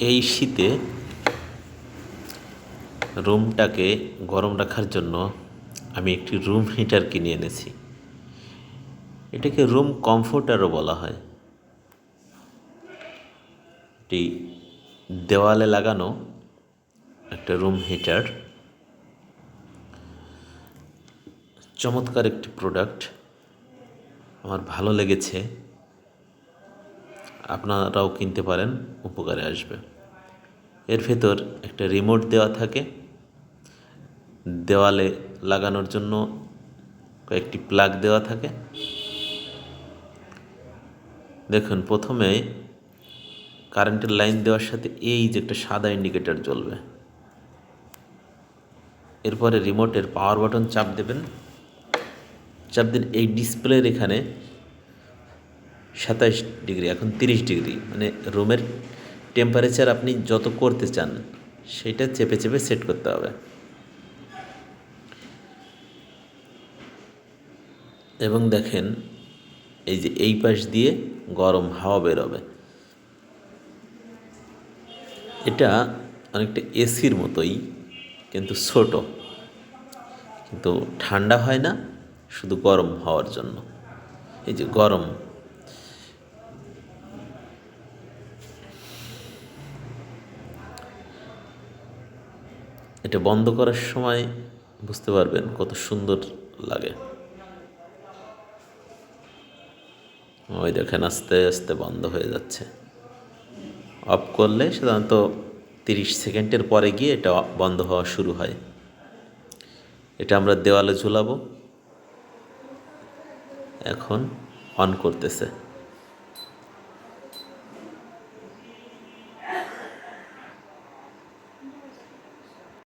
এই শীতে রুমটাকে গরম রাখার জন্য আমি একটি রুম হিটার কিনে এনেছি। এটাকে রুম কমফোর্টারও বলা হয়। এটি দেওয়ালে লাগানো একটা রুম হিটার। চমৎকার একটি প্রোডাক্ট। আমার ভালো লেগেছে। আপনারাও কিনতে পারেন, উপকারে আসবে। এর ভেতর একটা রিমোট দেওয়া থাকে। দেওয়ালে লাগানোর জন্য কয়েকটি প্লাগ দেওয়া থাকে। দেখুন, প্রথমে কারেন্টের লাইন দেওয়ার সাথে এই যে একটা সাদা ইন্ডিকেটর জ্বলবে। এরপরে রিমোটের পাওয়ার বাটন চাপ দেবেন। চাপ দিন এই ডিসপ্লের এখানে সাতাইশ ডিগ্রি, এখন তিরিশ ডিগ্রি। মানে রুমের টেম্পারেচার আপনি যত করতে চান, সেটা চেপে চেপে সেট করতে হবে। এবং দেখেন, এই যে এই পাশ দিয়ে গরম হাওয়া বেরোবে। এটা অনেকটা এসির মতোই, কিন্তু ছোট। কিন্তু ঠান্ডা হয় না, শুধু গরম হওয়ার জন্য। এই যে গরম এটা বন্ধ করার সময় বুঝতে পারবেন কত সুন্দর লাগে। ওই দেখেন আস্তে আস্তে বন্ধ হয়ে যাচ্ছে। অফ করলে সাধারণত তিরিশ সেকেন্ডের পরে গিয়ে এটা বন্ধ হওয়া শুরু হয়। এটা আমরা দেওয়ালে ঝুলাবো। এখন অন করতেছে।